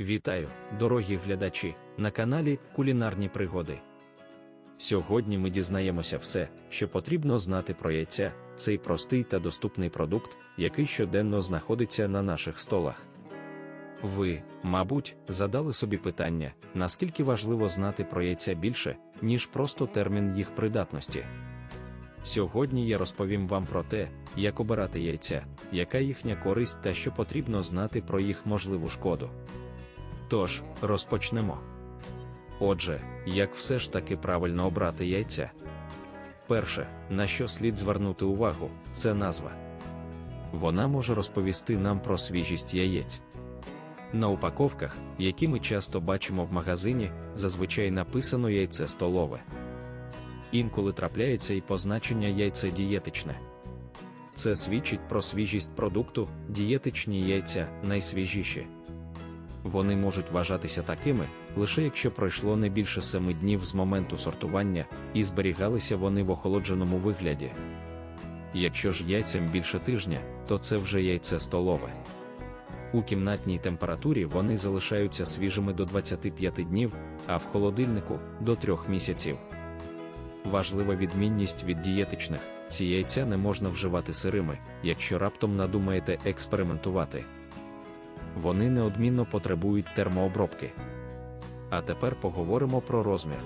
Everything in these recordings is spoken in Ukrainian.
Вітаю, дорогі глядачі, на каналі Кулінарні Пригоди. Сьогодні ми дізнаємося все, що потрібно знати про яйця, цей простий та доступний продукт, який щоденно знаходиться на наших столах. Ви, мабуть, задали собі питання, наскільки важливо знати про яйця більше, ніж просто термін їх придатності. Сьогодні я розповім вам про те, як обирати яйця, яка їхня користь та що потрібно знати про їх можливу шкоду. Тож, розпочнемо. Отже, як все ж таки правильно обрати яйця? Перше, на що слід звернути увагу, це назва. Вона може розповісти нам про свіжість яєць. На упаковках, які ми часто бачимо в магазині, зазвичай написано яйце столове. Інколи трапляється і позначення яйце дієтичне. Це свідчить про свіжість продукту, дієтичні яйця найсвіжіші. Вони можуть вважатися такими, лише якщо пройшло не більше семи днів з моменту сортування, і зберігалися вони в охолодженому вигляді. Якщо ж яйцям більше тижня, то це вже яйце столове. У кімнатній температурі вони залишаються свіжими до 25 днів, а в холодильнику до 3 місяців. Важлива відмінність від дієтичних: ці яйця не можна вживати сирими, якщо раптом надумаєте експериментувати. Вони неодмінно потребують термообробки. А тепер поговоримо про розмір.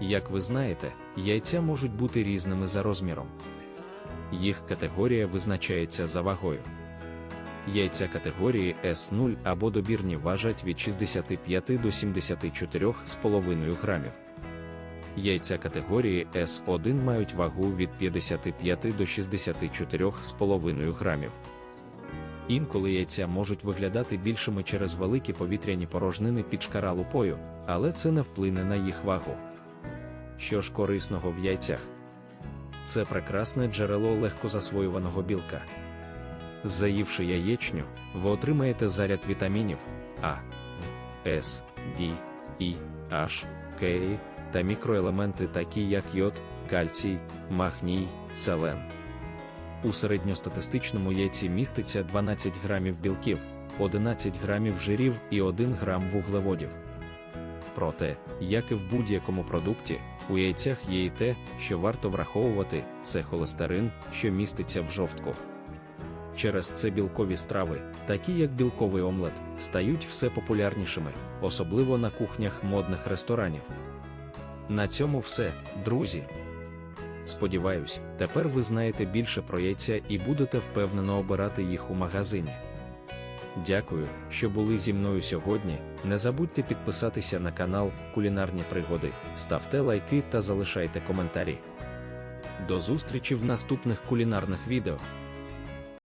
Як ви знаєте, яйця можуть бути різними за розміром. Їх категорія визначається за вагою. Яйця категорії S0 або добірні важать від 65 до 74,5 грамів. Яйця категорії S1 мають вагу від 55 до 64,5 грамів. Інколи яйця можуть виглядати більшими через великі повітряні порожнини під шкара лупою, але це не вплине на їх вагу. Що ж корисного в яйцях? Це прекрасне джерело легкозасвоюваного білка. Заївши яєчню, ви отримаєте заряд вітамінів А, С, Д, І, H, К та мікроелементи, такі як йод, кальцій, магній, селен. У середньостатистичному яйці міститься 12 грамів білків, 11 грамів жирів і 1 грам вуглеводів. Проте, як і в будь-якому продукті, у яйцях є і те, що варто враховувати, це холестерин, що міститься в жовтку. Через це білкові страви, такі як білковий омлет, стають все популярнішими, особливо на кухнях модних ресторанів. На цьому все, друзі. Сподіваюсь, тепер ви знаєте більше про яйця і будете впевнено обирати їх у магазині. Дякую, що були зі мною сьогодні. Не забудьте підписатися на канал Кулінарні Пригоди, ставте лайки та залишайте коментарі. До зустрічі в наступних кулінарних відео.